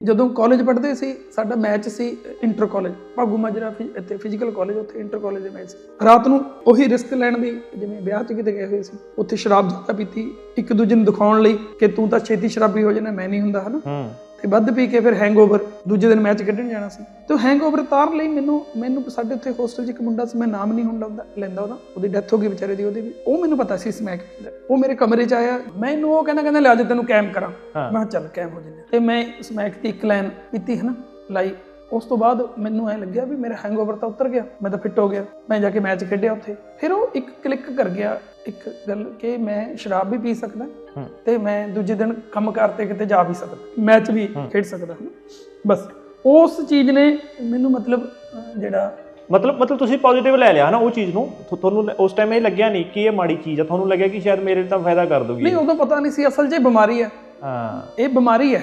ਜਦੋਂ ਕਾਲਜ ਪੜ੍ਹਦੇ ਸੀ, ਸਾਡਾ ਮੈਚ ਸੀ ਇੰਟਰ ਕਾਲਜ ਭਾਗੂ ਮਾਜਰਾ ਇੱਥੇ ਫਿਜ਼ੀਕਲ ਕਾਲਜ ਉੱਥੇ ਇੰਟਰ ਕਾਲਜ ਦੇ ਮੈਚ ਸੀ ਰਾਤ ਨੂੰ ਉਹੀ ਰਿਸਕ ਲੈਣ ਦੀ, ਜਿਵੇਂ ਵਿਆਹ 'ਚ ਕਿਤੇ ਗਏ ਹੋਏ ਸੀ, ਉੱਥੇ ਸ਼ਰਾਬ ਜ਼ਿਆਦਾ ਪੀਤੀ, ਇੱਕ ਦੂਜੇ ਨੂੰ ਦਿਖਾਉਣ ਲਈ ਕਿ ਤੂੰ ਤਾਂ ਛੇਤੀ ਸ਼ਰਾਬੀ ਹੋ ਜਾਣਾ, ਮੈਂ ਨਹੀਂ ਹੁੰਦਾ, ਹਨਾ? ਤੇ ਵੱਧ ਪੀ ਕੇ ਫਿਰ ਹੈਂਗਓਵਰ ਦੂਜੇ ਦਿਨ ਮੈਚ ਖੇਡਣ ਜਾਣਾ ਸੀ। ਤੇ ਹੈਂਗਓਵਰ ਉਤਾਰਨ ਲਈ ਮੈਨੂੰ ਮੈਨੂੰ ਸਾਡੇ ਉੱਥੇ ਹੋਸਟਲ 'ਚ ਇੱਕ ਮੁੰਡਾ ਸੀ ਮੈਂ ਨਾਮ ਨਹੀਂ ਹੁੰਦਾ ਉਹਦਾ ਲੈਂਦਾ ਉਹਦਾ। ਉਹਦੀ ਡੈਥ ਹੋ ਗਈ ਵਿਚਾਰੇ ਦੀ ਉਹਦੀ ਵੀ। ਉਹ ਮੈਨੂੰ ਪਤਾ ਸੀ ਸਮੈਕ ਉਹ ਮੇਰੇ ਕਮਰੇ 'ਚ ਆਇਆ ਮੈਨੂੰ ਉਹ ਕਹਿੰਦਾ ਕਹਿੰਦਾ ਲੈ ਅੱਜ ਤੈਨੂੰ ਕੈਮ ਕਰਾਂ। ਮੈਂ ਚੱਲ ਕੈਮ ਹੋ ਜੰਨੇ ਤੇ ਮੈਂ ਸਮੈਕ ਦੀ ਇੱਕ ਲਾਈਨ ਪੀਤੀ ਹੈ ਨਾ ਲਾਈ ਉਸ ਤੋਂ ਬਾਅਦ ਮੈਨੂੰ ਐ ਲੱਗਿਆ ਵੀ ਮੇਰਾ ਹੈਂਗਓਵਰ ਤਾਂ ਉਤਰ ਗਿਆ ਮੈਂ ਤਾਂ ਫਿੱਟ ਹੋ ਗਿਆ ਮੈਂ ਜਾ ਕੇ ਮੈਚ ਖੇਡਿਆ ਉੱਥੇ। ਫਿਰ ਉਹ ਇੱਕ ਕਲਿੱਕ ਕਰ ਗਿਆ ਇੱਕ ਗੱਲ ਕਿ ਮੈਂ ਸ਼ਰਾਬ ਵੀ ਪੀ ਸਕਦਾ। ਤੇ ਮੈਂ ਦੂਜੇ ਦਿਨ ਕੰਮ ਕਰਤੇ ਕਿਤੇ ਜਾ ਵੀ ਸਕਦਾ ਮੈਚ ਵੀ ਖੇਡ ਸਕਦਾ। ਬਸ ਉਸ ਚੀਜ਼ ਨੇ ਮੈਨੂੰ ਮਤਲਬ ਜਿਹੜਾ ਮਤਲਬ ਮਤਲਬ ਤੁਸੀਂ ਪੋਜ਼ਿਟਿਵ ਲੈ ਲਿਆ ਨਾ ਉਹ ਚੀਜ਼ ਨੂੰ? ਤੁਹਾਨੂੰ ਉਸ ਟਾਈਮ ਇਹ ਲੱਗਿਆ ਨਹੀਂ ਕਿ ਇਹ ਮਾੜੀ ਚੀਜ਼ ਆ ਤੁਹਾਨੂੰ ਲੱਗਿਆ ਕਿ ਸ਼ਾਇਦ ਮੇਰੇ ਲਈ ਤਾਂ ਫਾਇਦਾ ਕਰ ਦੂਗੀ ਨਹੀਂ ਉਦੋਂ ਪਤਾ ਨਹੀਂ ਸੀ ਅਸਲ 'ਚ ਇਹ ਬਿਮਾਰੀ ਹੈ। ਹਾਂ। ਇਹ ਬਿਮਾਰੀ ਹੈ।